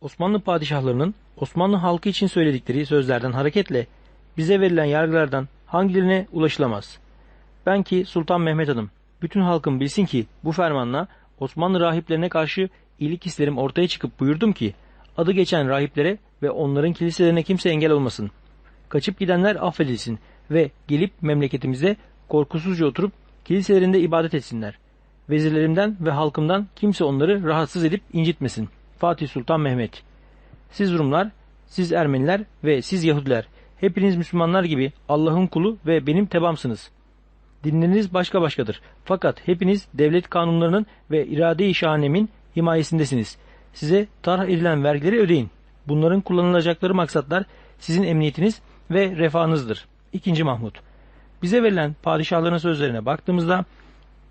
Osmanlı padişahlarının Osmanlı halkı için söyledikleri sözlerden hareketle bize verilen yargılardan hangilerine ulaşılamaz? Ben ki Sultan Mehmet Hanım, bütün halkım bilsin ki bu fermanla Osmanlı rahiplerine karşı iyilik hislerim ortaya çıkıp buyurdum ki adı geçen rahiplere ve onların kiliselerine kimse engel olmasın. Kaçıp gidenler affedilsin ve gelip memleketimizde korkusuzca oturup kiliselerinde ibadet etsinler. Vezirlerimden ve halkımdan kimse onları rahatsız edip incitmesin. Fatih Sultan Mehmet Siz Rumlar, siz Ermeniler ve siz Yahudiler hepiniz Müslümanlar gibi Allah'ın kulu ve benim tebamsınız. Dinleriniz başka başkadır. Fakat hepiniz devlet kanunlarının ve irade-i şahanemin himayesindesiniz. Size tarh edilen vergileri ödeyin. Bunların kullanılacakları maksatlar sizin emniyetiniz ve refahınızdır. 2. Mahmut Bize verilen padişahların sözlerine baktığımızda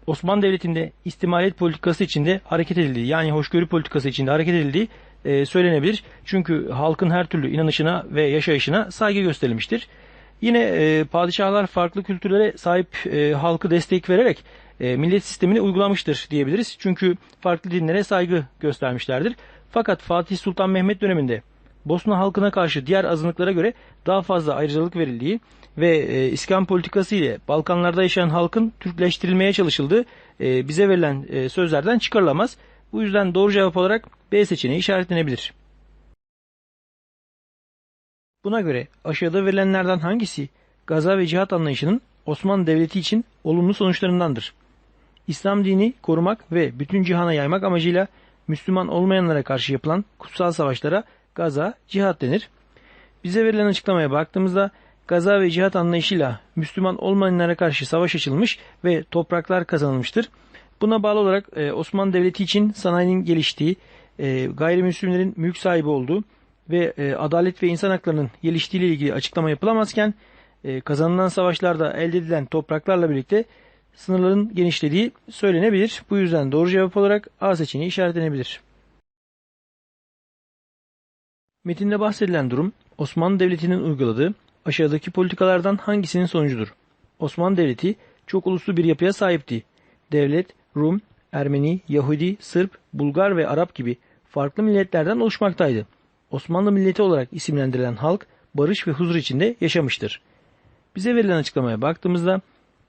Osmanlı Devleti'nde istimalet politikası içinde hareket edildiği yani hoşgörü politikası içinde hareket edildiği e, söylenebilir. Çünkü halkın her türlü inanışına ve yaşayışına saygı gösterilmiştir. Yine e, padişahlar farklı kültürlere sahip e, halkı destek vererek e, millet sistemini uygulamıştır diyebiliriz. Çünkü farklı dinlere saygı göstermişlerdir. Fakat Fatih Sultan Mehmet döneminde Bosna halkına karşı diğer azınlıklara göre daha fazla ayrıcalık verildiği ve e, İskan politikası ile Balkanlarda yaşayan halkın Türkleştirilmeye çalışıldığı e, bize verilen e, sözlerden çıkarılamaz. Bu yüzden doğru cevap olarak B seçeneği işaretlenebilir. Buna göre aşağıda verilenlerden hangisi gaza ve cihat anlayışının Osmanlı Devleti için olumlu sonuçlarındandır? İslam dini korumak ve bütün cihana yaymak amacıyla Müslüman olmayanlara karşı yapılan kutsal savaşlara gaza, cihat denir. Bize verilen açıklamaya baktığımızda gaza ve cihat anlayışıyla Müslüman olmayanlara karşı savaş açılmış ve topraklar kazanılmıştır. Buna bağlı olarak e, Osmanlı Devleti için sanayinin geliştiği, e, gayrimüslimlerin mülk sahibi olduğu ve e, adalet ve insan haklarının geliştiği ile ilgili açıklama yapılamazken kazanılan savaşlarda elde edilen topraklarla birlikte sınırların genişlediği söylenebilir. Bu yüzden doğru cevap olarak A seçeneği işaretlenebilir. Metinde bahsedilen durum Osmanlı Devleti'nin uyguladığı aşağıdaki politikalardan hangisinin sonucudur? Osmanlı Devleti çok uluslu bir yapıya sahipti. Devlet, Rum, Ermeni, Yahudi, Sırp, Bulgar ve Arap gibi farklı milletlerden oluşmaktaydı. Osmanlı milleti olarak isimlendirilen halk barış ve huzur içinde yaşamıştır. Bize verilen açıklamaya baktığımızda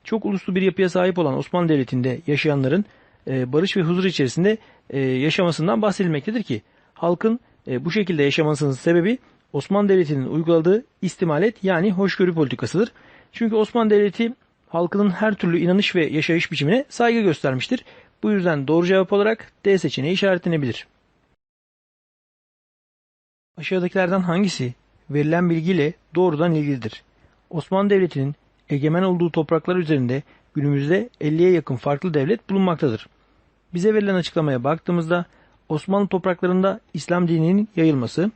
çok uluslu bir yapıya sahip olan Osmanlı Devleti'nde yaşayanların e, barış ve huzur içerisinde e, yaşamasından bahsedilmektedir ki halkın e, bu şekilde yaşamasının sebebi Osmanlı Devleti'nin uyguladığı istimalet yani hoşgörü politikasıdır. Çünkü Osmanlı Devleti halkının her türlü inanış ve yaşayış biçimine saygı göstermiştir. Bu yüzden doğru cevap olarak D seçeneği işaretlenebilir. Aşağıdakilerden hangisi verilen bilgiyle doğrudan ilgilidir? Osmanlı Devleti'nin egemen olduğu topraklar üzerinde günümüzde 50'ye yakın farklı devlet bulunmaktadır. Bize verilen açıklamaya baktığımızda Osmanlı topraklarında İslam dininin yayılması,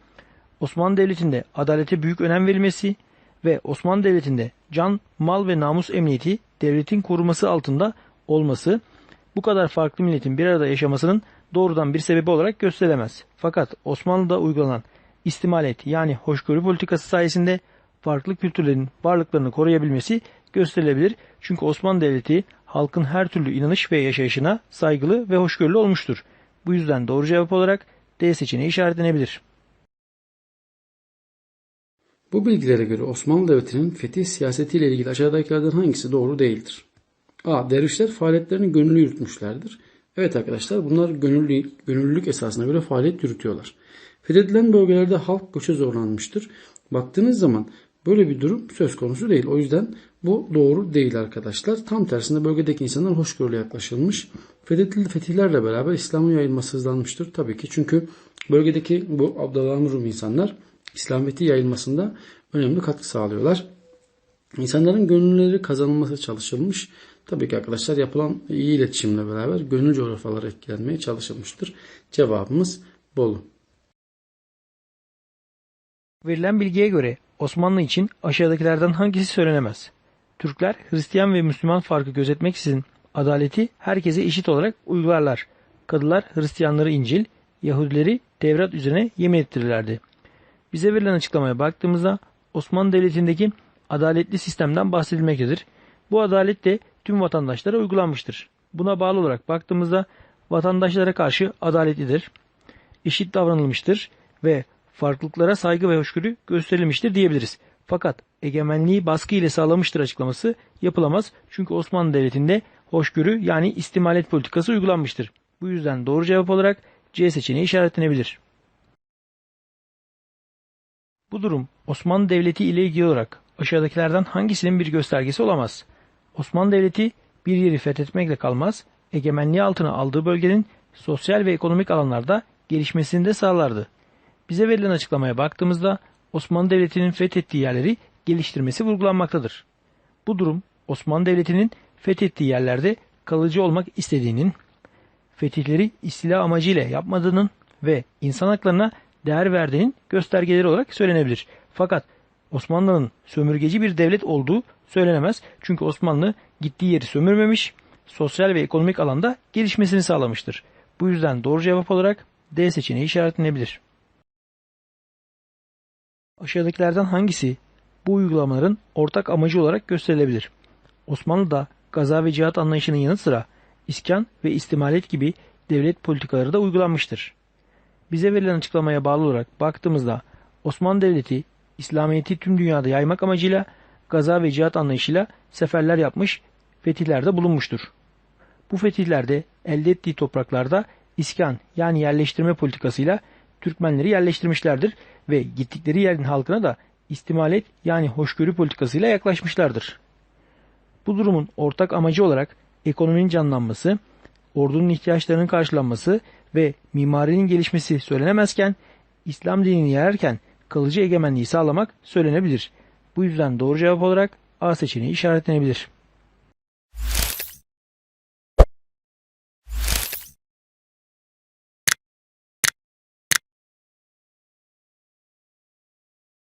Osmanlı Devleti'nde adalete büyük önem verilmesi ve Osmanlı Devleti'nde can, mal ve namus emniyeti devletin koruması altında olması bu kadar farklı milletin bir arada yaşamasının doğrudan bir sebebi olarak gösterilemez. Fakat Osmanlı'da uygulanan istimalet yani hoşgörü politikası sayesinde farklı kültürlerin varlıklarını koruyabilmesi gösterilebilir. Çünkü Osmanlı Devleti halkın her türlü inanış ve yaşayışına saygılı ve hoşgörülü olmuştur. Bu yüzden doğru cevap olarak D seçeneği işaretlenebilir. Bu bilgilere göre Osmanlı Devleti'nin fetih siyasetiyle ilgili aşağıdakilerden hangisi doğru değildir? A. Dervişler faaliyetlerini gönüllü yürütmüşlerdir. Evet arkadaşlar bunlar gönüllü, gönüllülük esasına göre faaliyet yürütüyorlar. Fethedilen bölgelerde halk göçe zorlanmıştır. Baktığınız zaman böyle bir durum söz konusu değil. O yüzden bu doğru değil arkadaşlar. Tam tersine bölgedeki insanlar hoşgörülü yaklaşılmış. Fetihlerle beraber İslam'ın yayılması hızlanmıştır. Tabii ki çünkü bölgedeki bu Abdülhamid Rum insanlar İslamiyet'i yayılmasında önemli katkı sağlıyorlar. İnsanların gönülleri kazanılması çalışılmış. Tabii ki arkadaşlar yapılan iyi iletişimle beraber gönül coğrafyaları etkilenmeye çalışılmıştır. Cevabımız Bolu. Verilen bilgiye göre Osmanlı için aşağıdakilerden hangisi söylenemez? Türkler Hristiyan ve Müslüman farkı gözetmeksizin adaleti herkese eşit olarak uygularlar. Kadılar Hristiyanları İncil, Yahudileri Tevrat üzerine yemin ettirirlerdi. Bize verilen açıklamaya baktığımızda Osmanlı Devleti'ndeki adaletli sistemden bahsedilmektedir. Bu adalet de tüm vatandaşlara uygulanmıştır. Buna bağlı olarak baktığımızda vatandaşlara karşı adaletlidir, eşit davranılmıştır ve farklılıklara saygı ve hoşgörü gösterilmiştir diyebiliriz. Fakat egemenliği baskı ile sağlamıştır açıklaması yapılamaz. Çünkü Osmanlı Devleti'nde hoşgörü yani istimalet politikası uygulanmıştır. Bu yüzden doğru cevap olarak C seçeneği işaretlenebilir. Bu durum Osmanlı Devleti ile ilgili olarak aşağıdakilerden hangisinin bir göstergesi olamaz? Osmanlı Devleti bir yeri fethetmekle kalmaz, egemenliği altına aldığı bölgenin sosyal ve ekonomik alanlarda gelişmesini de sağlardı. Bize verilen açıklamaya baktığımızda Osmanlı Devleti'nin fethettiği yerleri geliştirmesi vurgulanmaktadır. Bu durum Osmanlı Devleti'nin fethettiği yerlerde kalıcı olmak istediğinin, fetihleri istila amacıyla yapmadığının ve insan haklarına değer verdiğinin göstergeleri olarak söylenebilir. Fakat Osmanlı'nın sömürgeci bir devlet olduğu söylenemez. Çünkü Osmanlı gittiği yeri sömürmemiş, sosyal ve ekonomik alanda gelişmesini sağlamıştır. Bu yüzden doğru cevap olarak D seçeneği işaretlenebilir. Aşağıdakilerden hangisi bu uygulamaların ortak amacı olarak gösterilebilir? Osmanlı'da gaza ve cihat anlayışının yanı sıra iskan ve istimalet gibi devlet politikaları da uygulanmıştır. Bize verilen açıklamaya bağlı olarak baktığımızda Osmanlı Devleti İslamiyet'i tüm dünyada yaymak amacıyla gaza ve cihat anlayışıyla seferler yapmış, fetihlerde bulunmuştur. Bu fetihlerde elde ettiği topraklarda iskan yani yerleştirme politikasıyla Türkmenleri yerleştirmişlerdir ve gittikleri yerin halkına da istimalet yani hoşgörü politikasıyla yaklaşmışlardır. Bu durumun ortak amacı olarak ekonominin canlanması, ordunun ihtiyaçlarının karşılanması ve mimarinin gelişmesi söylenemezken İslam dinini yayarken kalıcı egemenliği sağlamak söylenebilir. Bu yüzden doğru cevap olarak A seçeneği işaretlenebilir.